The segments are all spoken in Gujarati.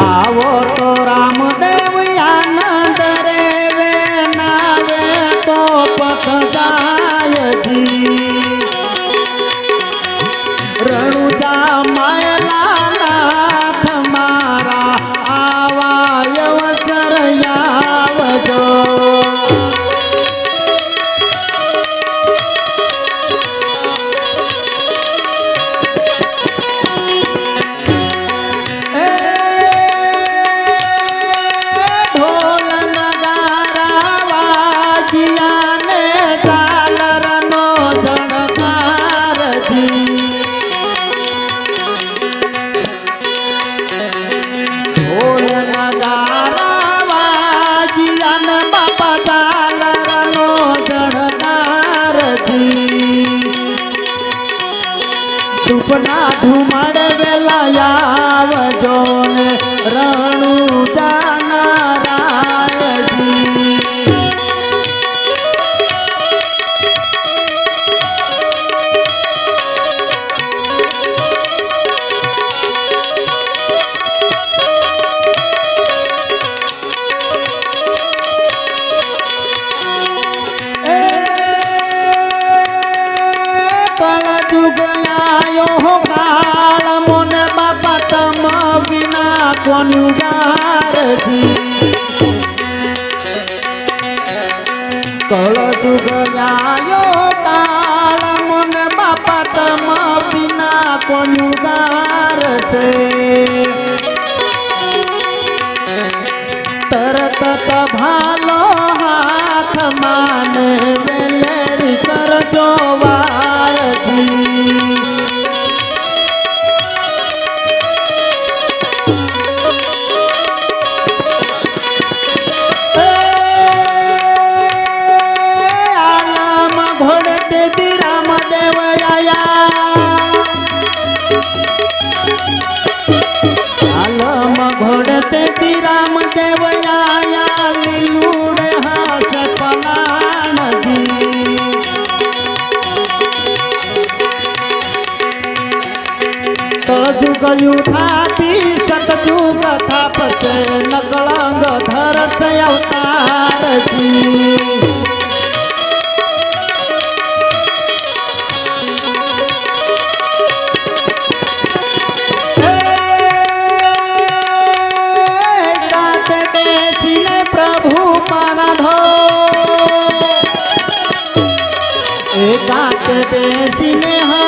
આવો તો રામદેવ આનંદ રે વે નાવે તો પથ ટૂંકના ધુમાડ વેલા આવજો ને રણુ જાનારાયજી કળજુગલાયો કાળ મોને બાપા તમ વિના કોનું જારજી કળજુગલાયો કાળ મોને બાપા તમ વિના કોનું તરત તળજુ ગયું થાતી સતજુ કથા પસે નકળંગ ધરસ અવતારજી ગાતે બેસીને પ્રભુ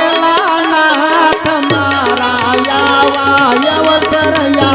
அவசரையா